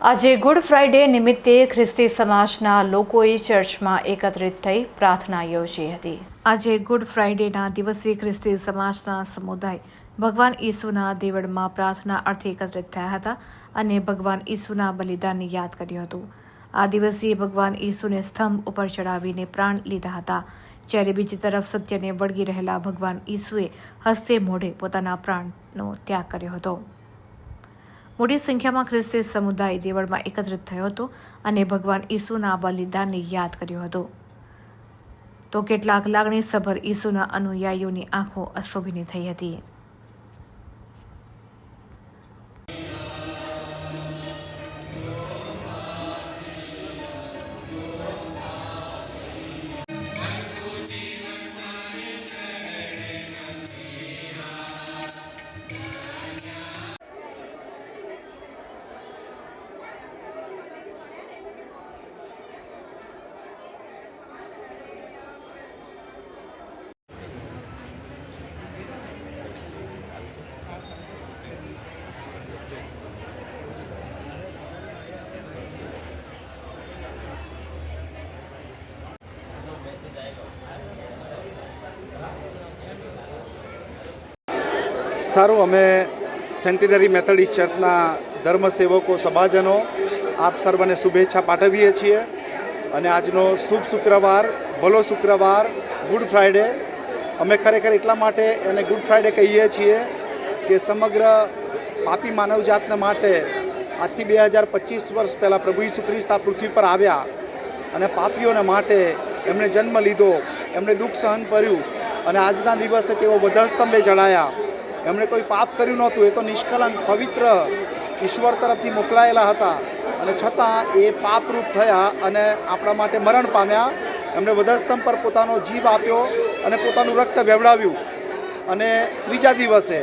આજે good Friday નિમિત્તે ખ્રિસ્તી સમાજના લોકોએ ચર્ચમાં એકત્રિત થઈ પ્રાર્થના યોજી હતી. આજે ગુડ ફ્રાઇડેના દિવસે ખ્રિસ્તી સમાજના સમુદાય ભગવાન ઈસુના દેવળમાં પ્રાર્થના અર્થે એકત્રિત થયા હતા અને ભગવાન ઈસુના બલિદાનને યાદ કર્યું હતું. આ દિવસે ભગવાન ઈસુને સ્તંભ ઉપર ચડાવીને પ્રાણ લીધા હતા. જ્યારે બીજી તરફ સત્યને વળગી રહેલા ભગવાન ઈસુએ હસ્તે મોઢે પોતાના પ્રાણનો ત્યાગ કર્યો હતો. મોટી સંખ્યામાં ખ્રિસ્તી સમુદાય દેવળમાં એકત્રિત થયો હતો અને ભગવાન ઈસુના બલિદાનને યાદ કર્યો હતો. તો કેટલાક લાગણીસભર ઈસુના અનુયાયીઓની આંખો અશ્રુભીની થઈ હતી. સારું, અમે સેન્ટિનરી મેથડિસ્ટ ચર્ચના ધર્મસેવકો, સભાજનો, આપ સર્વને શુભેચ્છા પાઠવીએ છીએ. અને આજનો શુભ શુક્રવાર, ભલો શુક્રવાર, ગુડ ફ્રાઇડે. અમે ખરેખર એટલા માટે એને ગુડ ફ્રાઇડે કહીએ છીએ કે સમગ્ર પાપી માનવજાતને માટે આજથી બે હજાર પચીસ વર્ષ પહેલાં પ્રભુ ઈસુ આ પૃથ્વી પર આવ્યા અને પાપીઓને માટે એમણે જન્મ લીધો, એમણે દુઃખ સહન કર્યું અને આજના દિવસે તેઓ વધસ્તંભે જડાયા એમણે કોઈ પાપ કર્યું નહોતું. એ તો નિષ્કલંક, પવિત્ર ઈશ્વર તરફથી મોકલાયેલા હતા. અને છતાં એ પાપરૂપ થયા અને આપણા માટે મરણ પામ્યા. એમણે વધસ્તંભ પર પોતાનો જીવ આપ્યો અને પોતાનું રક્ત વેવડાવ્યું. અને ત્રીજા દિવસે,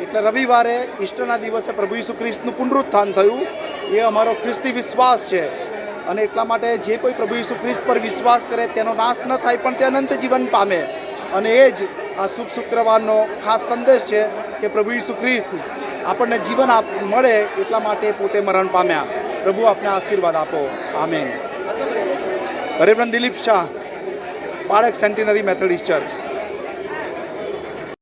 એટલે રવિવારે, ઈસ્ટરના દિવસે પ્રભુ ઈસુ ખ્રિસ્તનું પુનરુત્થાન થયું. એ અમારો ખ્રિસ્તી વિશ્વાસ છે. અને એટલા માટે જે કોઈ પ્રભુ ઈસુ ખ્રિસ્ત પર વિશ્વાસ કરે, તેનો નાશ ન થાય, પણ તે અનંત જીવન પામે. અને એ જ આ શુભ શુક્રવારનો ખાસ સંદેશ છે કે પ્રભુ ઈસુ ખ્રિસ્ત આપણને જીવન આપ મળે એટલા માટે પોતે મરણ પામ્યા. પ્રભુ આપને આશીર્વાદ આપો. આમેન. રેવરન દિલીપ શાહ, બાળક સેન્ટિનરી મેથોડિસ્ટ ચર્ચ.